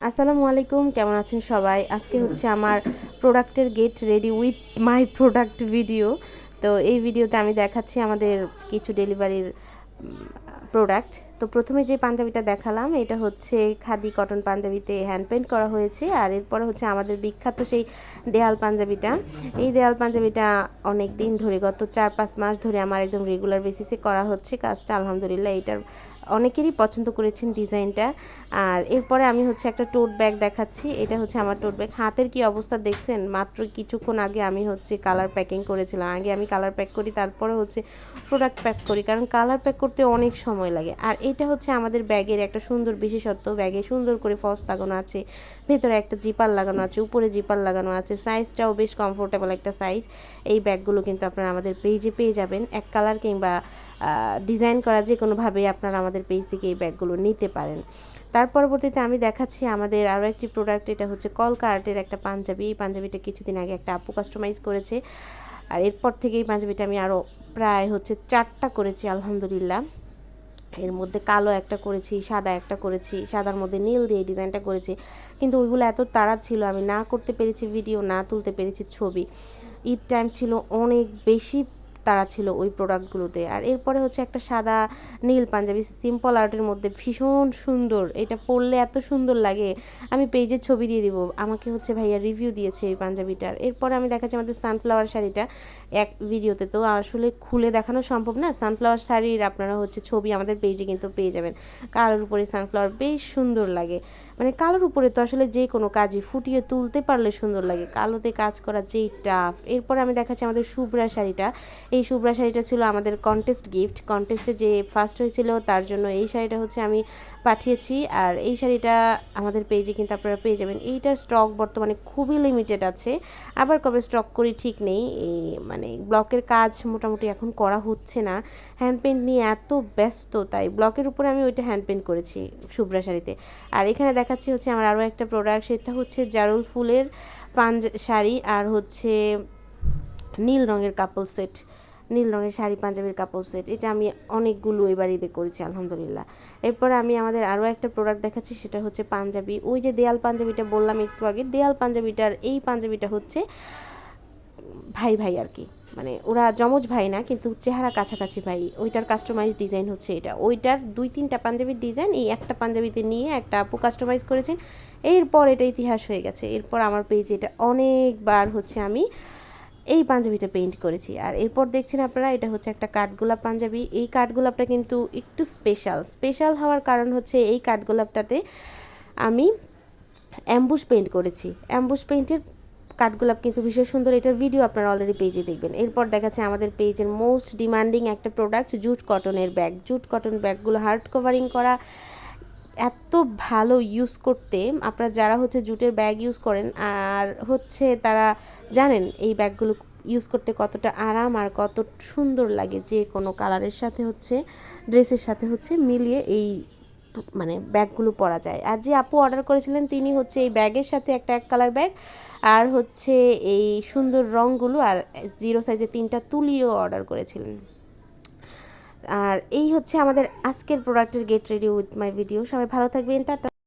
আসসালামু আলাইকুম, কেমন আছেন সবাই? আজকে হচ্ছে আমার প্রোডাক্টের get ready with my product video তো এই ভিডিওতে আমি দেখাচ্ছি আমাদের কিছু ডেলিভারির প্রোডাক্ট তো প্রথমে যে পাঞ্জাবিটা দেখালাম, এটা হচ্ছে খাদি কটন পাঞ্জাবিতে হ্যান্ড পেন্ট করা হয়েছে। আর এরপরে হচ্ছে আমাদের বিখ্যাত সেই দেয়াল পাঞ্জাবিটা। এই দেয়াল পাঞ্জাবিটা অনেক দিন ধরে, গত চার পাঁচ মাস ধরে আমার একদম রেগুলার বেসিসে করা হচ্ছে কাজটা। আলহামদুলিল্লাহ, এটার অনেকেরই পছন্দ করেছেন ডিজাইনটা। আর এরপরে আমি হচ্ছে একটা টোট ব্যাগ দেখাচ্ছি। এটা হচ্ছে আমার টোট ব্যাগ হাতের কি অবস্থা দেখছেন? মাত্র কিছুক্ষণ আগে আমি হচ্ছে কালার প্যাকিং করেছিলাম। আগে আমি কালার প্যাক করি, তারপরে হচ্ছে প্রোডাক্ট প্যাক করি। কারণ কালার প্যাক করতে অনেক সময় লাগে। আর এটা হচ্ছে আমাদের ব্যাগের একটা সুন্দর বিশেষত্ব। ব্যাগে সুন্দর করে ফস লাগানো আছে, ভেতরে একটা জিপার লাগানো আছে, উপরে জিপার লাগানো আছে সাইজটাও বেশ কমফোর্টেবল একটা সাইজ এই ব্যাগগুলো কিন্তু আপনারা আমাদের পেজে পেয়ে যাবেন। এক কালার কিংবা ডিজাইন করা যে কোনোভাবেই আপনারা আমাদের পেজ থেকে এই ব্যাগগুলো নিতে পারেন। তার পরবর্তীতে আমি দেখাচ্ছি আমাদের আরও একটি প্রোডাক্ট এটা হচ্ছে কলকা আর্টের একটা পাঞ্জাবি। এই পাঞ্জাবিটা কিছুদিন আগে একটা আপু কাস্টমাইজ করেছে। আর এরপর থেকে এই পাঞ্জাবিটা আমি আরও প্রায় হচ্ছে চারটা করেছি, আলহামদুলিল্লাহ। এর মধ্যে কালো একটা করেছি, সাদা একটা করেছি, সাদার মধ্যে নীল দিয়ে ডিজাইনটা করেছি। কিন্তু ওইগুলো এত তাড়া ছিল, আমি না করতে পেরেছি ভিডিও না তুলতে পেরেছি ছবি। ঈদ টাইম ছিল অনেক বেশি তারা ছিল ওই প্রোডাক্টগুলোতে আর এরপরে হচ্ছে একটা সাদা, নীল পাঞ্জাবি সিম্পল আর্টের মধ্যে ভীষণ সুন্দর। এটা পরলে এত সুন্দর লাগে। আমি পেজে ছবি দিয়ে দিব। আমাকে হচ্ছে ভাইয়া রিভিউ দিয়েছে এই পাঞ্জাবিটার। এরপরে আমি দেখাচ্ছি আমাদের সানফ্লাওয়ার শাড়িটা এক ভিডিওতে তো আসলে খুলে দেখানো সম্ভব না। সানফ্লাওয়ার শাড়ির আপনারা হচ্ছে ছবি আমাদের পেজে কিন্তু পেয়ে যাবেন। কালোর উপরে সানফ্লাওয়ার বেশ সুন্দর লাগে। মানে কালোর উপরে তো আসলে যে কোনো কাজই ফুটিয়ে তুলতে পারলে সুন্দর লাগে। কালোতে কাজ করা যেই টাফ এরপরে আমি দেখাচ্ছি আমাদের শুভ্রা শাড়িটা। এই শুভ্রা শাড়িটা ছিল আমাদের কন্টেস্ট গিফট কন্টেস্টে যে ফার্স্ট হয়েছিল, তার জন্য এই শাড়িটা হচ্ছে আমি পাঠিয়েছি আর এই শাড়িটা আমাদের পেজে কিন্তু আপনারা পেয়ে যাবেন। এইটার স্টক বর্তমানে খুবই লিমিটেড আছে। আবার কবে স্টক করি ঠিক নেই। এই মানে ব্লকের কাজ মোটামুটি এখন করা হচ্ছে না। হ্যান্ড পেন্ট নিয়ে এত ব্যস্ত, তাই ব্লকের উপরে আমি ওইটা হ্যান্ড পেন্ট করেছি শুভ্রা শাড়িতে। আর এখানে দেখাচ্ছি হচ্ছে আমার আরও একটা প্রোডাক্ট সেটা হচ্ছে জারুল ফুলের পাঞ্জ শাড়ি আর হচ্ছে নীল রঙের কাপড় সেট নীল রঙের শাড়ি, পাঞ্জাবির কাপড় সেট এটা আমি অনেকগুলো এবার ঈদে করেছি, আলহামদুলিল্লাহ। এরপর আমি আমাদের আরও একটা প্রোডাক্ট দেখাচ্ছি, সেটা হচ্ছে পাঞ্জাবি। ওই যে দেয়াল পাঞ্জাবিটা বললাম একটু আগে, দেয়াল পাঞ্জাবিটার এই পাঞ্জাবিটা হচ্ছে ভাই ভাই আর কি। মানে ওরা যমজ ভাই না, কিন্তু চেহারা কাছাকাছি ভাই। ওইটার কাস্টমাইজ ডিজাইন হচ্ছে এটা। ওইটার দুই তিনটা পাঞ্জাবির ডিজাইন এই একটা পাঞ্জাবিতে নিয়ে একটা আপু কাস্টমাইজ করেছেন। এরপর এটা ইতিহাস হয়ে গেছে। এরপর আমার পেজে এটা অনেকবার হচ্ছে আমি এই পাঞ্জাবিটা পেইন্ট করেছি। আর এরপর দেখছেন আপনারা, এটা হচ্ছে একটা কাঠগোলাপ পাঞ্জাবি। এই কাঠগোলাপটা কিন্তু একটু স্পেশাল স্পেশাল হওয়ার কারণ হচ্ছে এই কাঠগোলাপটাতে আমি অ্যাম্বুশ পেইন্ট করেছি। অ্যাম্বুশ পেইন্টের কাঠগোলাপ কিন্তু ভীষণ সুন্দর। এটার ভিডিও আপনারা অলরেডি পেজে দেখবেন। এরপর দেখাচ্ছে আমাদের পেজের মোস্ট ডিমান্ডিং একটা প্রোডাক্ট জুট কটনের ব্যাগ জুট কটন ব্যাগগুলো হার্ড কভারিং করা। এত ভালো ইউজ করতে, আপনারা যারা হচ্ছে জুটের ব্যাগ ইউজ করেন, আর হচ্ছে তারা জানেন এই ব্যাগগুলো ইউজ করতে কতটা আরাম আর কত সুন্দর লাগে যে কোনো কালারের সাথে হচ্ছে ড্রেসের সাথে হচ্ছে মিলিয়ে এই মানে ব্যাগগুলো পরা যায়। আর যে আপু অর্ডার করেছিলেন, তিনি হচ্ছে এই ব্যাগের সাথে একটা এক কালার ব্যাগ আর হচ্ছে এই সুন্দর রঙগুলো আর জিরো সাইজে তিনটা তুলিও অর্ডার করেছিলেন। আর এই হচ্ছে আমাদের আজকের প্রোডাক্টের get ready with my video সবাই ভালো থাকবেন, টাটা।